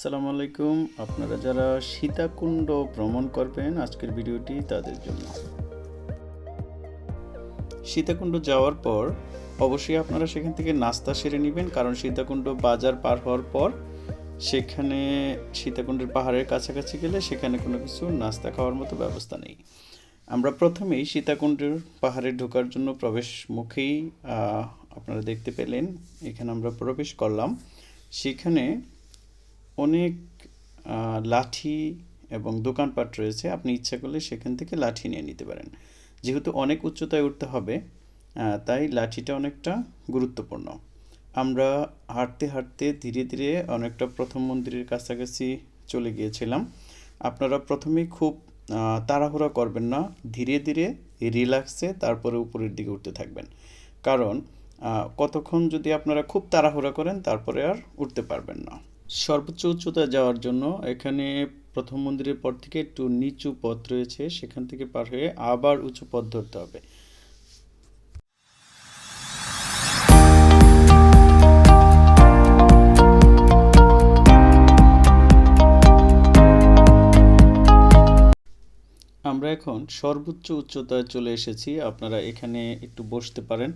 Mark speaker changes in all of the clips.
Speaker 1: আসসালামু আলাইকুম। আপনারা যারা সীতাকুণ্ড ভ্রমণ করবেন আজকের ভিডিওটি তাদের জন্য। সীতাকুণ্ড যাওয়ার পর অবশ্যই আপনারা সেখান থেকে নাস্তা সেরে নেবেন, কারণ সীতাকুণ্ড বাজার পার হওয়ার পর সেখানে সীতাকুণ্ডের পাহাড়ের কাছাকাছি গেলে সেখানে কোনো কিছু নাস্তা খাওয়ার মতো ব্যবস্থা নেই। আমরা প্রথমেই সীতাকুণ্ডের পাহাড়ে ঢোকার জন্য প্রবেশ মুখেই আপনারা দেখতে পেলেন, এখানে আমরা প্রবেশ করলাম। সেখানে অনেক লাঠি এবং দোকানপাট রয়েছে, আপনি ইচ্ছা করলে সেখান থেকে লাঠি নিয়ে নিতে পারেন। যেহেতু অনেক উচ্চতায় উঠতে হবে তাই লাঠিটা অনেকটা গুরুত্বপূর্ণ। আমরা হাঁটতে হাঁটতে ধীরে ধীরে অনেকটা প্রথম মন্দিরের কাছাকাছি চলে গিয়েছিলাম। আপনারা প্রথমেই খুব তাড়াহুড়া করবেন না, ধীরে ধীরে রিল্যাক্সে তারপরে উপরের দিকে উঠতে থাকবেন। কারণ কতক্ষণ যদি আপনারা খুব তাড়াহুড়া করেন, তারপরে আর উঠতে পারবেন না। সর্বোচ্চ উচ্চতায় যাওয়ার জন্য এখানে প্রথম মন্দিরের পর থেকে একটু নিচু পথ রয়েছে, সেখান থেকে পার হয়ে আবার উঁচু পথ ধরতে হবে। আমরা এখন সর্বোচ্চ উচ্চতায় চলে এসেছি। আপনারা এখানে একটু বসতে পারেন।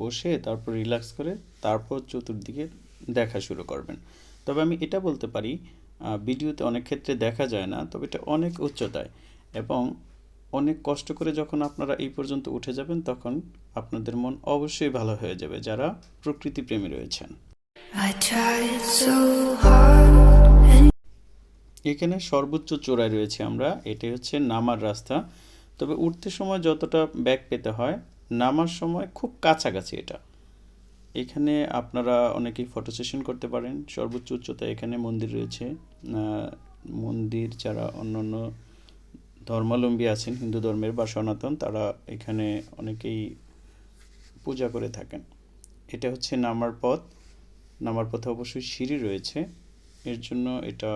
Speaker 1: বসে তারপর রিল্যাক্স করে তারপর চতুর্দিকে দেখা শুরু করবেন। তবে আমি এটা বলতে পারি ভিডিওতে অনেক ক্ষেত্রে দেখা যায় না তবে এটা অনেক উচ্চতায় এবং অনেক কষ্ট করে যখন আপনারা এই পর্যন্ত উঠে যাবেন তখন আপনাদের মন অবশ্যই ভালো হয়ে যাবে যারা প্রকৃতি প্রেমী রয়েছেন এখানে সর্বোচ্চ চূড়ায় রয়েছে আমরা এটাই হচ্ছে নামার রাস্তা। তবে উঠতে সময় যতটা ব্যাক পেতে হয় নামার সময় খুব কাছাকাছি এটা। এখানে আপনারা অনেকেই ফটো সেশন করতে পারেন। সর্বোচ্চ উচ্চতায় এখানে মন্দির রয়েছে। মন্দির যারা অন্য অন্য ধর্মাবলম্বী আছেন, হিন্দু ধর্মের বা সনাতন, তারা এখানে অনেকেই পূজা করে থাকেন। এটা হচ্ছে নামার পথ। নামার পথে অবশ্যই সিঁড়ি রয়েছে। এর জন্য এটা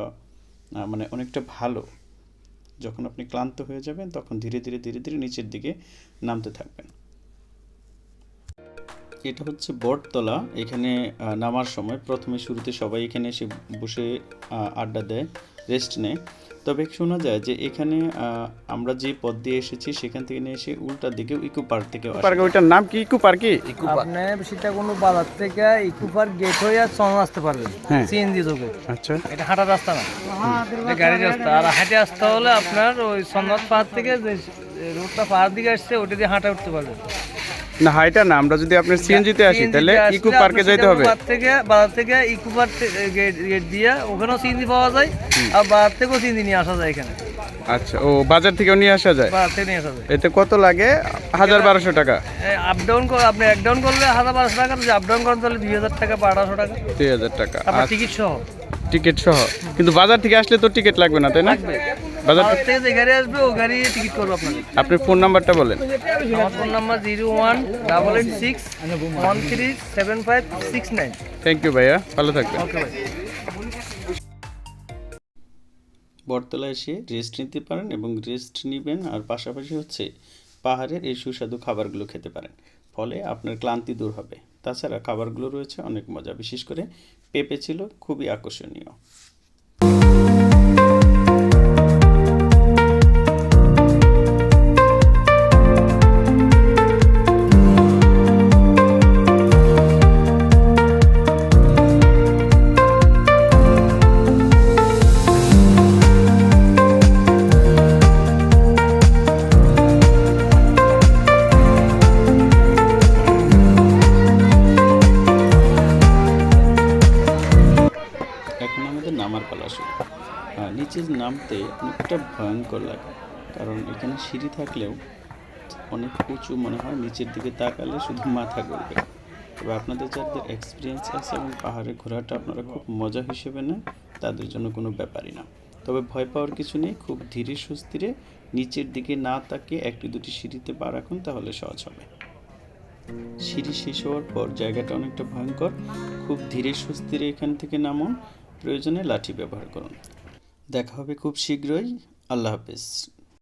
Speaker 1: মানে অনেকটা ভালো। যখন আপনি ক্লান্ত হয়ে যাবেন, তখন ধীরে ধীরে ধীরে ধীরে নিচের দিকে নামতে থাকবেন। এটা হচ্ছে বটতলা এখানে আহ, নামার সময় প্রথমে শুরুতে সবাই এখানে এসে বসে আড্ডা দেয় রেস্ট নেয়। তবে শোনা যায় যে এখানে আহ, আমরা যে পথ দিয়ে এসেছি সেখান থেকে নিয়ে এসে উল্টার দিকে ইকো পার্ক থেকে
Speaker 2: পার্ক ওইটার নাম কি ইকো পার্ক কি?
Speaker 3: ইকো আপনি সেটা কোনো বাজার থেকে ইকো পার্ক গেট হয়ে আর চন আসতে পারবেন।
Speaker 2: হ্যাঁ।
Speaker 3: সিএনজি যোগে।
Speaker 2: আচ্ছা।
Speaker 3: এটা হাঁটার রাস্তা না। এটা গাড়ির রাস্তা। আর হাঁটে আসতে হলে আপনার ওই সন্ন্যত পাহাড় থেকে যে রোডটা পাহাড় দিকে আসছে ওটা দিয়ে হাঁটা উঠতে পারবেন।
Speaker 2: না হাইটা না আমরা যদি আপনার সিএনজিতে আসি তাহলে ইকু পার্কে যাইতে হবে।
Speaker 3: বাজার থেকে বাজার থেকে ইকুপার গেট গেট দিয়ে ওখানেও সিএনজি পাওয়া যায় আর বাজার থেকেও সিএনজি নিয়ে আসা যায় এখানে।
Speaker 2: আচ্ছা ও বাজার থেকেও নিয়ে আসা যায়?
Speaker 3: বাজার থেকে নিয়ে আসা যায়।
Speaker 2: এতে কত লাগে? হাজার বারোশো টাকা।
Speaker 3: আপ ডাউন আপনি এক ডাউন করলে হাজার বারোশো টাকা যদি আপ ডাউন করেন তাহলে দুই হাজার টাকা বা আঠারোশো টাকা।
Speaker 2: দুই হাজার টাকা
Speaker 3: টিকিট সহ।
Speaker 2: টিকিট সহ। কিন্তু বাজার থেকে আসলে তো টিকিট লাগবে না তাই না?
Speaker 3: গাড়ি আসবে ও গাড়ি টিকিট করব আপনাকে।
Speaker 2: আপনি ফোন নাম্বারটা বলেন।
Speaker 3: আমার phone number zero one double eight six one three seven five six nine.
Speaker 2: Thank you ভাইয়া ভালো থাকবেন।
Speaker 3: ওকে
Speaker 1: বটতলা এসে রেস্ট নিতে পারেন এবং রেস্ট নেবেন আর পাশাপাশি হচ্ছে পাহাড়ের এই সুস্বাদু খাবারগুলো খেতে পারেন। ফলে আপনার ক্লান্তি দূর হবে। তাছাড়া খাবারগুলো রয়েছে অনেক মজা বিশেষ করে পেঁপে ছিল খুবই আকর্ষণীয়। নামার পালা শুরু। আর নিচে নামতে অনেকটা ভয়ঙ্কর লাগে। কারণ এখানে সিঁড়ি থাকলেও অনেক উঁচু মনে হয়, নিচের দিকে তাকালে শুধু মাথা ঘুরবে। তবে আপনাদের যাদের এক্সপিরিয়েন্স আছে এবং পাহাড়ে ঘোরাটা আপনারা খুব মজা হিসেবে নেন, তাদের জন্য কোনো ব্যাপারই না। তবে ভয় পাওয়ার কিছু নেই, খুব ধীরে সুস্থিরে নিচের দিকে না তাকিয়ে একটি দুটি সিঁড়িতে পা রাখুন, তাহলে সহজ হবে। সিঁড়ি শেষ হওয়ার পর জায়গাটা অনেকটা ভয়ঙ্কর। খুব ধীরে সুস্থিরে এখান থেকে নামুন প্রয়োজনে লাঠি ব্যবহার করুন। দেখা হবে খুব শীঘ্রই। আল্লাহ হাফেজ।